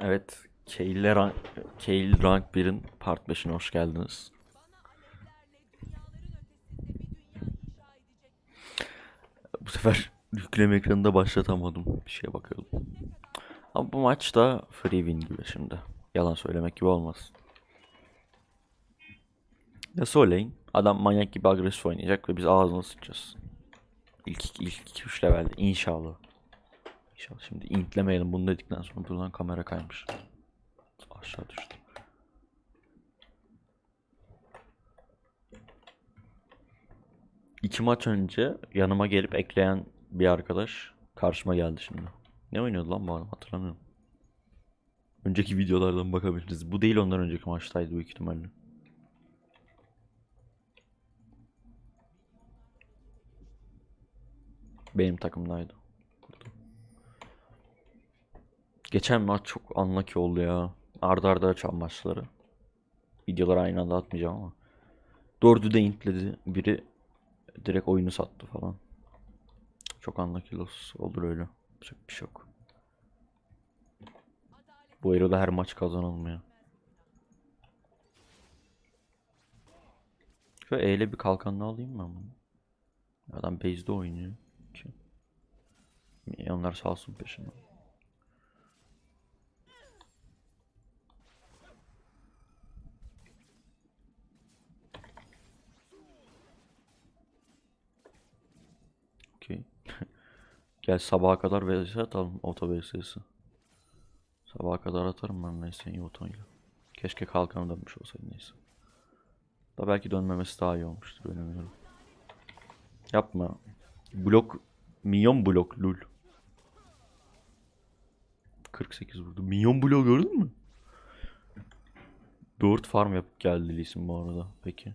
Evet, Kayle rank, Kayle rank 1'in part 5'ine hoş geldiniz. Bu sefer yükleme ekranında başlatamadım. Bir şeye bakıyordum. Ama bu maç da free win gibi şimdi. Yalan söylemek gibi olmaz. Ya söyleyin. Adam manyak gibi agresif oynayacak ve biz ağzına sıçacağız. İlk, ilk 2-3 levelde inşallah. İnşallah şimdi intlemeyelim bunu dedikten sonra buradan kamera kaymış. Aşağı düştü. İki maç önce yanıma gelip ekleyen bir arkadaş karşıma geldi şimdi. Ne oynuyordu lan bu adam hatırlamıyorum. Önceki videolardan bakabiliriz. Bu değil ondan önceki maçtaydı büyük ihtimalle. Benim takımdaydı. Geçen maç çok unlucky oldu ya. Arda arda açan maçları. Videoları aynı anda atmayacağım ama. Dördü de intledi. Biri direkt oyunu sattı falan. Çok unlucky loss. Olur öyle. Yapacak bir şey yok. Bu Ero'da her maç kazanılmıyor. Şu E ile bir kalkanını alayım ben bunu. Adam base'de oynuyor. Ki. Onlar sağ olsun peşinden. Okey. Gel sabaha kadar VS atalım oto VS'si. Sabaha kadar atarım ben neyse iyi otoyla. Keşke kalkanı dönmüş olsaydı neyse. Da belki dönmemesi daha iyi olmuştur bilmiyorum. Yapma. Blok minyon blok lul. 48 vurdu. Minyon blok gördün mü? 4 farm yapıp geldi Lee'sin bu arada. Peki.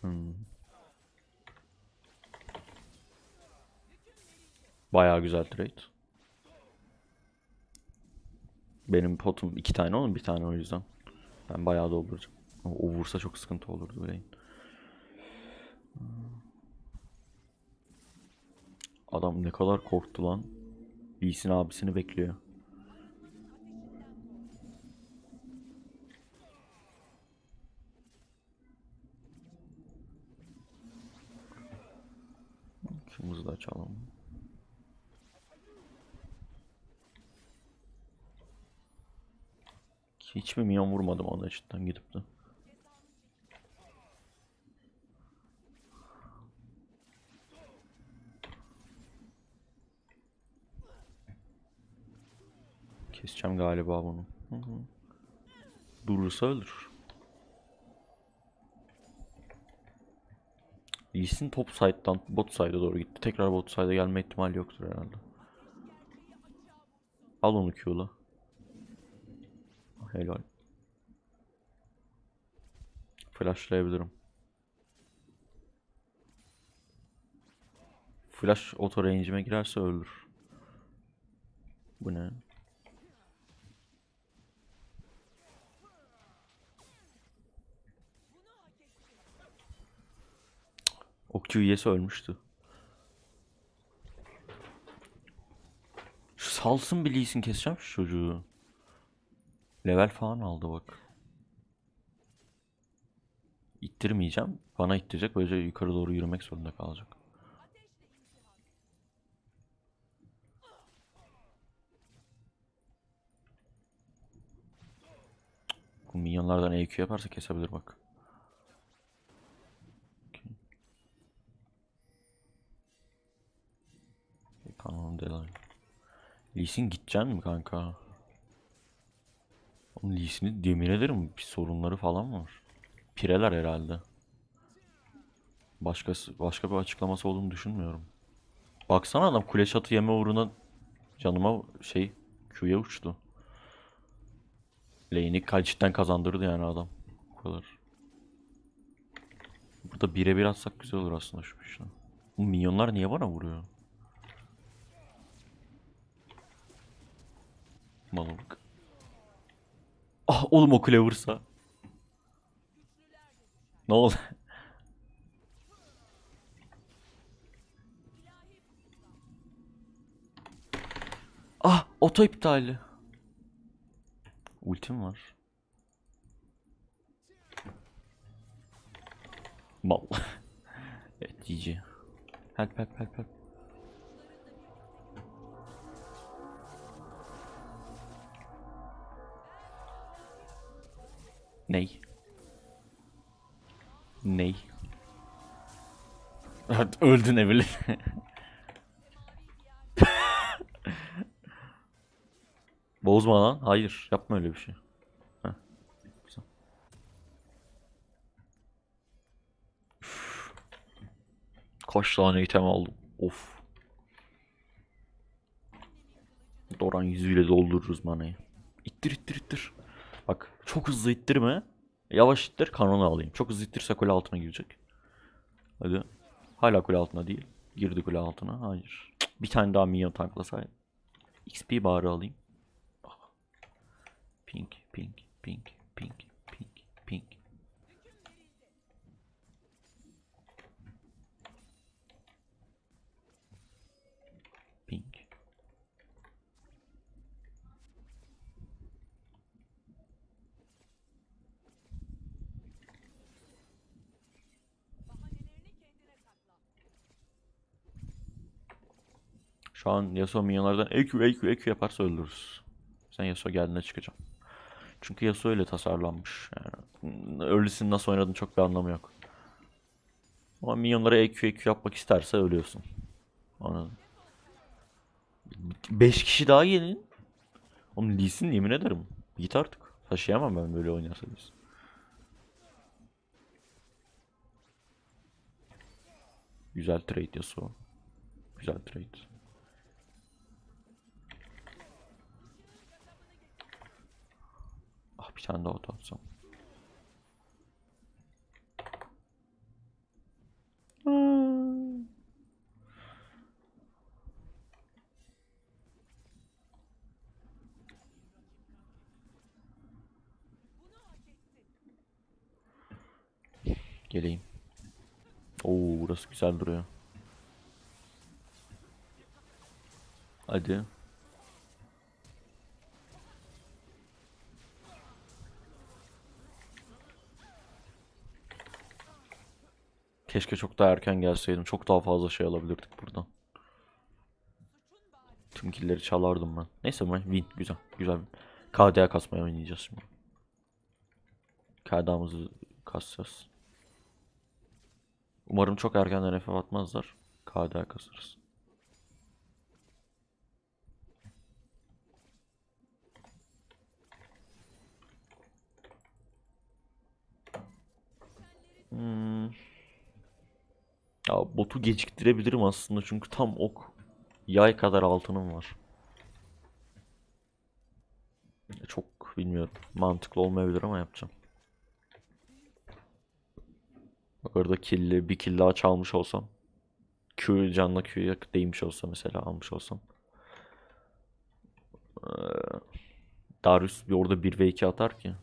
Hmm. Bayağı güzel trade. Benim potum iki tane onun bir tane o yüzden. Ben bayağı dolduracağım. O, o vursa çok sıkıntı olurdu Vayne. Adam ne kadar korktu lan. Lee Sin abisini bekliyor. Şumuzu da açalım. Hiç mi minyon vurmadım ona eşitten gidip de. Keseceğim galiba bunu. Hı hı. Durursa ölür. Lee Sin top side'dan bot side'a doğru gitti. Tekrar bot side'a gelme ihtimali yoktur herhalde. Al onu Q'la. Helal. Flashlayabilirim. Flash auto range'ime girerse ölür. Bu ne? O Q yese ölmüştü. Şu salsın bir Lee Sin keseceğim şu çocuğu. Level falan aldı bak. İttirmeyeceğim. Bana ittirecek. Böylece yukarı doğru yürümek zorunda kalacak. Bu minyonlardan EQ yaparsa kesebilir bak. Tamam Delay. Lee Sin gideceksin mi kanka? Oğlum Lee Sin'i yemin ederim bir sorunları falan var. Pireler herhalde. Başkası, başka bir açıklaması olduğunu düşünmüyorum. Baksana adam kule çatı yeme uğruna canıma şey Q'ya uçtu. Lane'i ka- cidden kazandırdı yani adam. Bu kadar. Burada birebir atsak güzel olur aslında şu işle. Bu minyonlar niye bana vuruyor? Malılık. Ah oğlum o kule vursa. Ne oldu? ah oto iptali. Ultim var. Mal. evet GG. Help help help help. Ney? Ney? Öldün Evelyn. Bozma lan. Hayır. Yapma öyle bir şey. Heh. Kaç tane item aldım. Of. Doran yüzüyle doldururuz manayı. İttir ittir ittir. Bak çok hızlı ittirme. Yavaş ittir kanonu alayım. Çok hızlı ittirse kule altına girecek. Hadi. Hala kule altına değil. Girdi kule altına. Hayır. Bir tane daha minyon tanklasaydı. XP bari alayım. Pink, pink, pink, pink. Pink. Şu an Yasuo minyonlardan EQ EQ EQ yaparsa öldürürüz. Sen Yasuo geldiğinde çıkacağım. Çünkü Yasuo öyle tasarlanmış. Yani early'sini nasıl oynadığın çok bir anlamı yok. Ama minyonlara EQ EQ yapmak isterse ölüyorsun. Anladın. 5 kişi daha gelin. Oğlum Lee Sin yemin ederim. Git artık. Taşıyamam ben böyle oynarsa biz. Güzel trade Yasuo. Güzel trade. Bir tane daha atsam. Geleyim. Oo burası güzel duruyor. Hadi. Keşke çok daha erken gelseydim. Çok daha fazla şey alabilirdik buradan. Tüm killleri çalardım ben. Neyse ben win. Güzel. Güzel. KDA kasmaya oynayacağız şimdi. KDA'mızı kasacağız. Umarım çok erkenden FF atmazlar. KDA kasarız. Hmm. Ya botu geciktirebilirim aslında çünkü tam ok yay kadar altınım var. Çok bilmiyorum. Mantıklı olmayabilir ama yapacağım. Bak orada killi bir kill daha çalmış olsam. Q canla Q'ya değmiş olsa mesela almış olsam. Ee, Darius bir orada 1 ve 2 atar ki.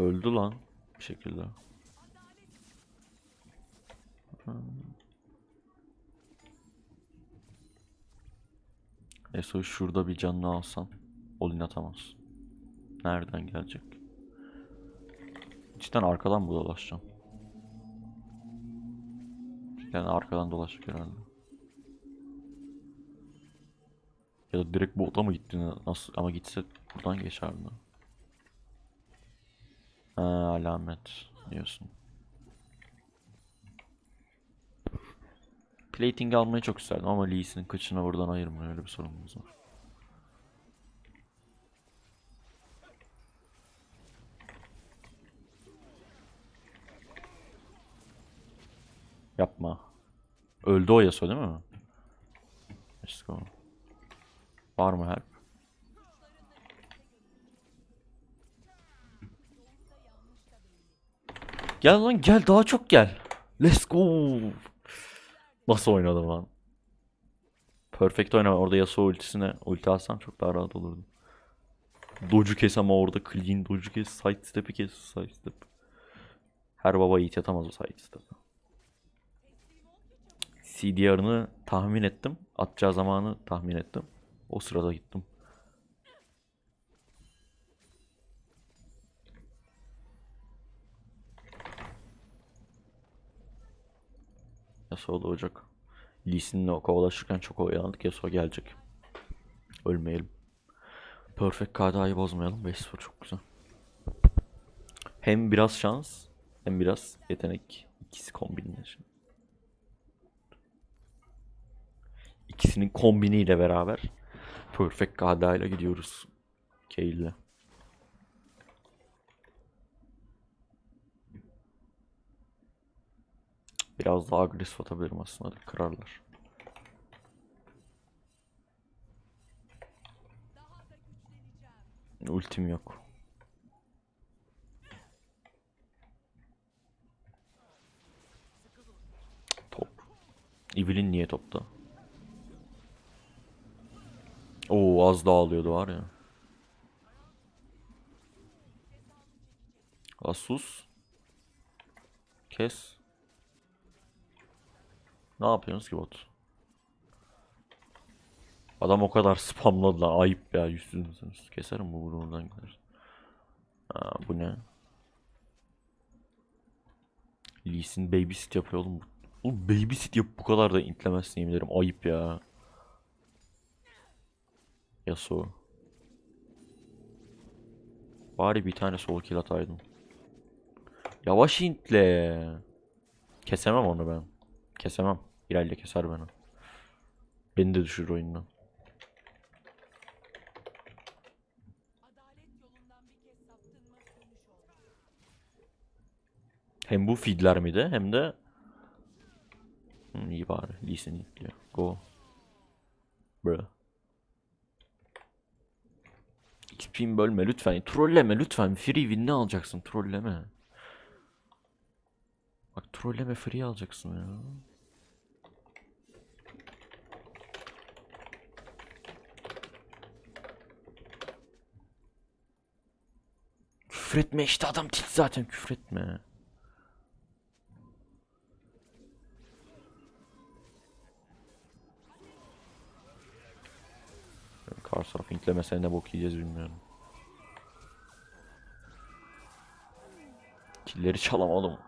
Öldü lan bir şekilde. Eso şurada bir canını alsan Olin atamaz. Nereden gelecek? Cidden arkadan mı dolaşacağım? Yani arkadan dolaşacak herhalde. Ya da direkt bota mı gitti? Nasıl? Ama gitse buradan geçerdi. Ha, alamet diyorsun. Plating almayı çok isterdim ama Lee Sin'in kıçına buradan ayırmıyor. Öyle bir sorunumuz var. Yapma. Öldü o Yasuo değil mi? Let's go. Var mı help? Gel lan gel daha çok gel. Let's go. Nasıl oynadım lan? Perfect oynama. Orada Yasuo ultisine ulti alsam çok daha rahat olurdu. Doge'u kes ama orada clean doge'u kes. Side step'i kes. Side step. Her baba yiğit atamaz o side step'i. CDR'ını tahmin ettim. Atacağı zamanı tahmin ettim. O sırada gittim. Yasuo doğacak. Lee Sin'le kovalaşırken çok oyalandık. Yasuo gelecek. Ölmeyelim. Perfect KDA'yı bozmayalım. 5-0 çok güzel. Hem biraz şans hem biraz yetenek. İkisi kombinleşim. İkisinin kombiniyle beraber Perfect KDA ile gidiyoruz. Kale'le. Biraz daha agresif atabilirim aslında. Kırarlar. Ultim yok. Top. Evelyn niye topta? Oo az daha alıyordu var ya. Asus. Kes. Ne yapıyorsunuz ki bot? Adam o kadar spamladı. Ayıp ya yüzsüz müsünüz? Keserim bu buradan gider. Ha, bu ne? Lee Sin babysit yapıyor oğlum. Oğlum babysit yap bu kadar da intlemezsin yemin ederim. Ayıp ya. Yasuo. Bari bir tane sol kill ataydım. Yavaş intle. Kesemem onu ben. Kesemem. İlerle keser beni. Beni de düşürür oyundan. Hem bu feedler mi de hem de Hı, iyi bari. Lee Sin diyor. Go. Bro. XP'mi bölme lütfen. Trolleme lütfen. Free win ne alacaksın? Trolleme. Bak trolleme free alacaksın ya. Küfretme işte adam tilt zaten küfretme. Karşı taraf inklemese ne bok yiyeceğiz bilmiyorum. Killeri çalamadım.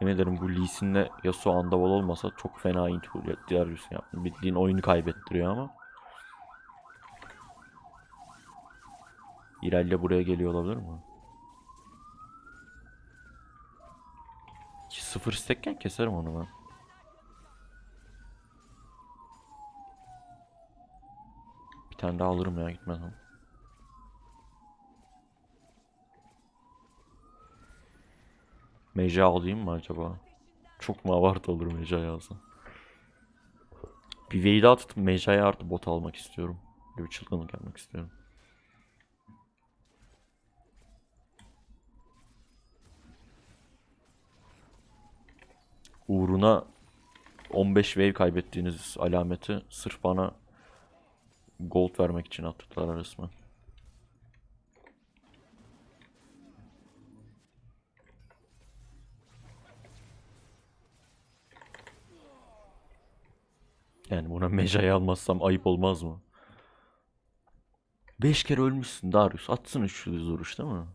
Yemin ederim bu Lee Sin'le Yasuo Andavol olmasa çok fena yüzünü yaptım. Bildiğin oyunu kaybettiriyor ama. İrel'le buraya geliyor olabilir mi? 2-0 stekken keserim onu ben. Bir tane daha alırım ya gitmeden. Meja alayım mı acaba? Çok mu abartı olur Meja'yı alsam? Bir daha tutup Meja'ya artı bot almak istiyorum. Bir çılgınlık yapmak istiyorum. Uğruna 15 wave kaybettiğiniz alameti sırf bana gold vermek için attılar resmen. Yani buna mecayı almazsam ayıp olmaz mı? 5 kere ölmüşsün Darius. Atsın 3 vuruş değil mi?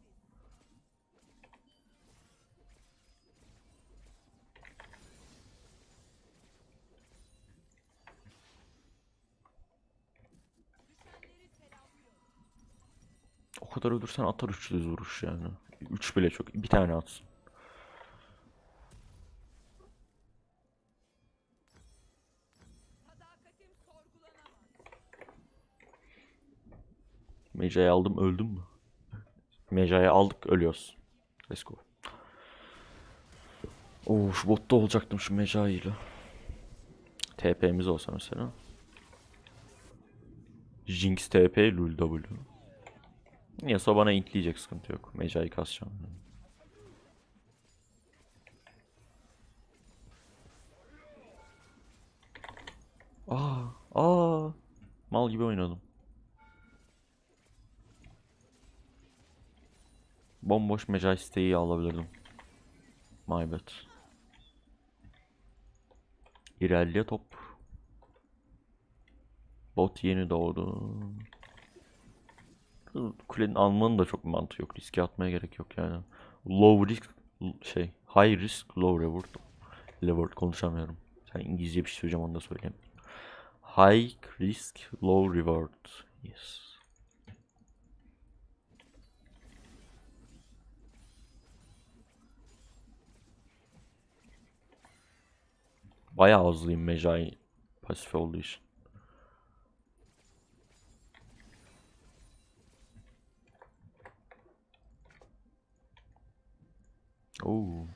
O kadar ölürsen atar 300 vuruş yani. 3 bile çok. Bir tane atsın. Meca'yı aldım öldüm mü? Meca'yı aldık ölüyoruz. Let's go. Oo şu botta olacaktım şu Meca ile. TP'miz olsa mesela. Jinx TP Lul Yasuo bana inkleyecek sıkıntı yok. Meca'yı kasacağım. Aa, aa. Mal gibi oynadım. Bomboş Meca isteği alabilirdim. My bad. İlerle top. Bot yeni doğdu. Kulenin almanın da çok mantığı yok. Riske atmaya gerek yok yani. Low risk şey high risk low reward. Reward konuşamıyorum. Sen İngilizce bir şey söyleyeceğim onu da söyleyeyim. High risk low reward. Yes. Bayağı hızlıyım Mecai pasif olduğu için. Oo.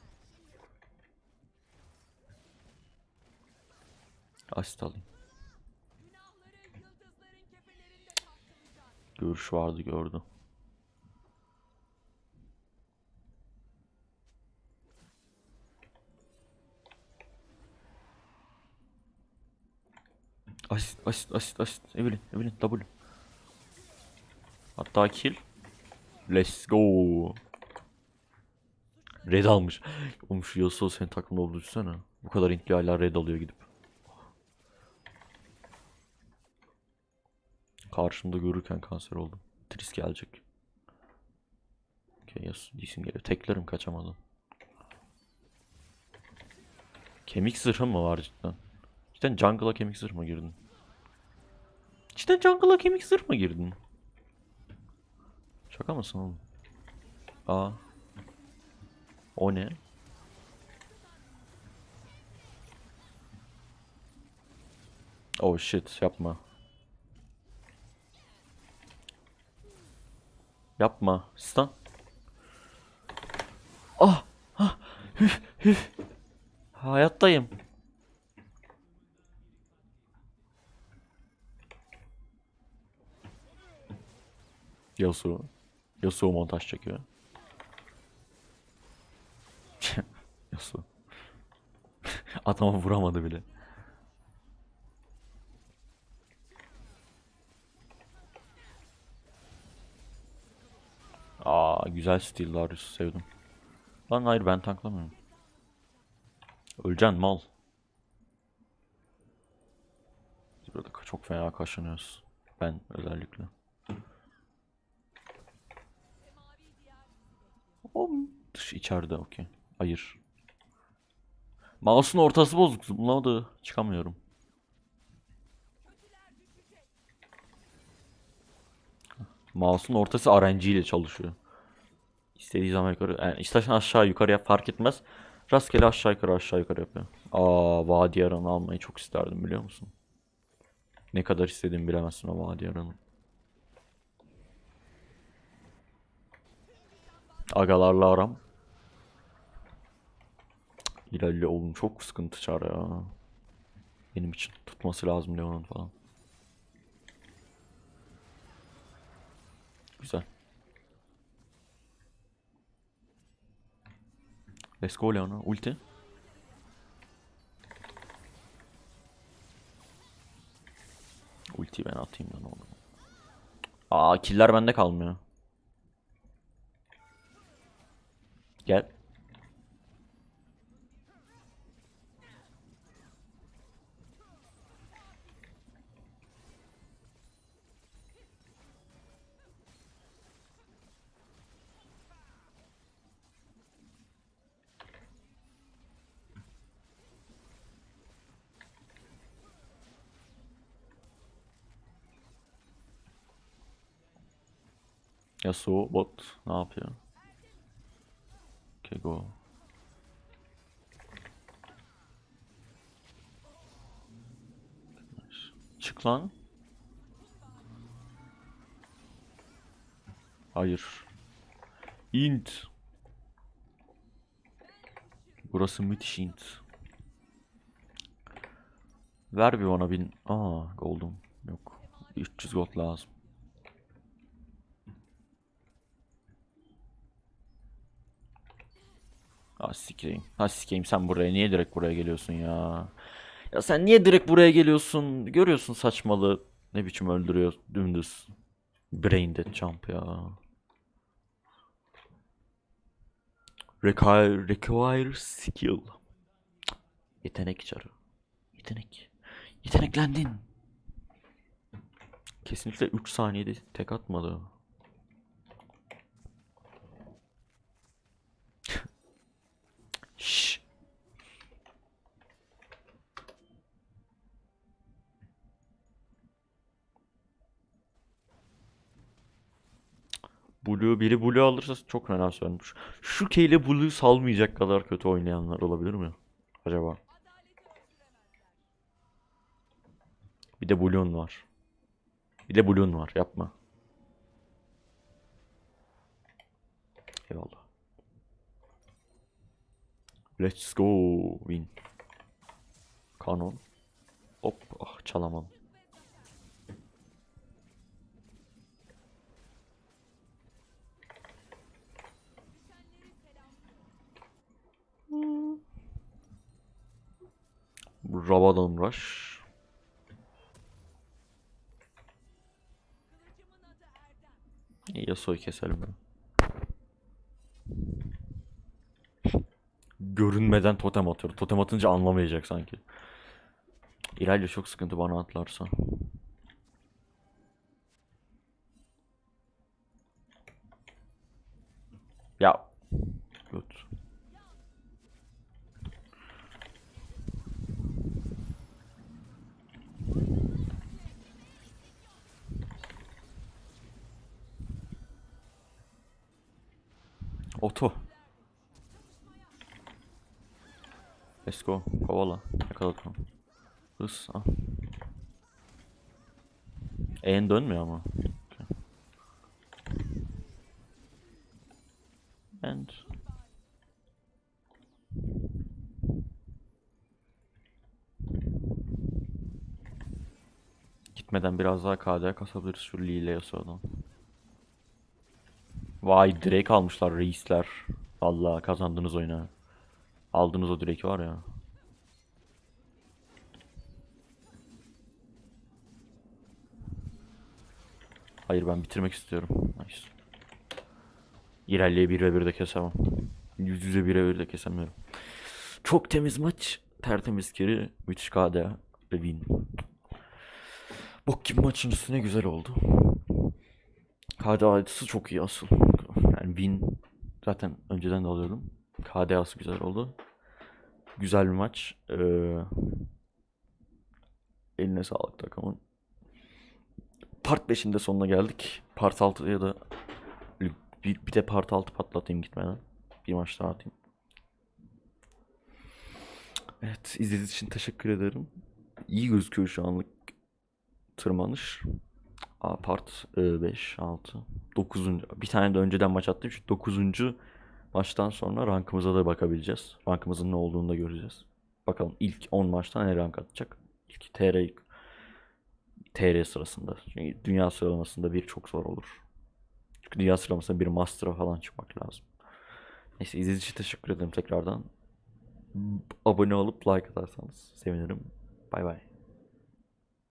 Asit alayım. Görüş vardı gördü. Asit, asit, asit, asit. Evelyn, Evelyn, W. Hatta kill. Let's go. Red almış. Oğlum şu Yasuo senin takımda olduğu düşünsene. Bu kadar intli hala red alıyor gidip. Karşımda görürken kanser oldum. Tris gelecek. Okey Yasuo değilsin geliyor. Teklerim kaçamadım. Kemik zırhım mı var cidden? Cidden jungle'a kemik zırh mı girdin? Cidden jungle'a kemik zırh mı girdin? Şaka mısın oğlum? Aa. O ne? Oh shit yapma. Yapma. Stun. Ah! Ah! Hüf! Hüf! Hayattayım. Yasuo. Yasuo montaj çekiyor. Yasuo. Adama vuramadı bile. Aa güzel stil Darius sevdim. Lan hayır ben tanklamıyorum. Öleceksin mal. Burada çok fena kaşınıyoruz. Ben özellikle. O dış içeride okey. Hayır. Mouse'un ortası bozuk. Zıplamadı. Çıkamıyorum. Mouse'un ortası RNG ile çalışıyor. İstediği zaman yukarı. Yani istersen aşağı yukarı yap fark etmez. Rastgele aşağı yukarı aşağı yukarı yapıyor. Aa Vadi Aran'ı almayı çok isterdim biliyor musun? Ne kadar istediğimi bilemezsin o Vadi Aran'ı. Agalarla aram. İlerle oğlum çok sıkıntı çağır ya. Benim için tutması lazım Leon'un falan. Güzel. Let's go Leona. Ulti. Ultiyi ben atayım lan oğlum. Aa killer bende kalmıyor. Gel. Yasuo bot ne yapıyor? Okay go. Çık lan. Hayır. Int. Burası müthiş int. Ver bir bana bin. Aa gold'um yok. 300 gold lazım. Ha sikeyim. Ha sikeyim sen buraya niye direkt buraya geliyorsun ya? Ya sen niye direkt buraya geliyorsun? Görüyorsun saçmalığı. Ne biçim öldürüyor dümdüz. Brain dead jump ya. Require, require skill. Yetenek çarı. Yetenek. Yeteneklendin. Kesinlikle 3 saniyede tek atmadı. Şşş. Blue biri Blue alırsa çok fena sönmüş. Şu K ile Blue'yu salmayacak kadar kötü oynayanlar olabilir mi? Acaba? Bir de Blue'un var. Bir de Blue'un var. Yapma. Eyvallah. Let's go. Win. Kanon. Hop. Ah çalamam. Rabadon Rush. İyi, Yasuo'yu keselim ya. Görünmeden totem atıyor. Totem atınca anlamayacak sanki. İleride çok sıkıntı bana atlarsa. Ya. Göt. Oto. Let's go. Kovala. Yakaladık onu. Hız. Al. En dönmüyor ama. Okay. And. Gitmeden biraz daha KD kasabiliriz şu Lee ile Yasuo'dan. Vay direkt almışlar reisler. Vallahi kazandınız oyunu. Aldınız o direkt var ya. Hayır ben bitirmek istiyorum. Nice. İlerleye 1 ve 1 de kesemem. Yüz yüze 1 ve 1 de kesemiyorum. Çok temiz maç. Tertemiz kiri. Müthiş KD ve win. Bok gibi maçın üstüne güzel oldu. KD adısı çok iyi asıl. Yani win zaten önceden de alıyordum. KD ası güzel oldu. Güzel bir maç. Ee, eline sağlık takımın. Part 5'in de sonuna geldik. Part 6'ya da bir, bir de Part 6 patlatayım gitmeden. Bir maç daha atayım. Evet izlediğiniz için teşekkür ederim. İyi gözüküyor şu anlık tırmanış. Part 5, 6, 9. Bir tane de önceden maç attım. Şu 9. maçtan sonra rankımıza da bakabileceğiz. Rankımızın ne olduğunu da göreceğiz. Bakalım ilk 10 maçtan ne rank atacak. İlk TR TR sırasında. Çünkü dünya sıralamasında bir çok zor olur. Çünkü dünya sıralamasında bir master'a falan çıkmak lazım. Neyse izlediğiniz için teşekkür ederim tekrardan. Abone olup like atarsanız sevinirim. Bay bay.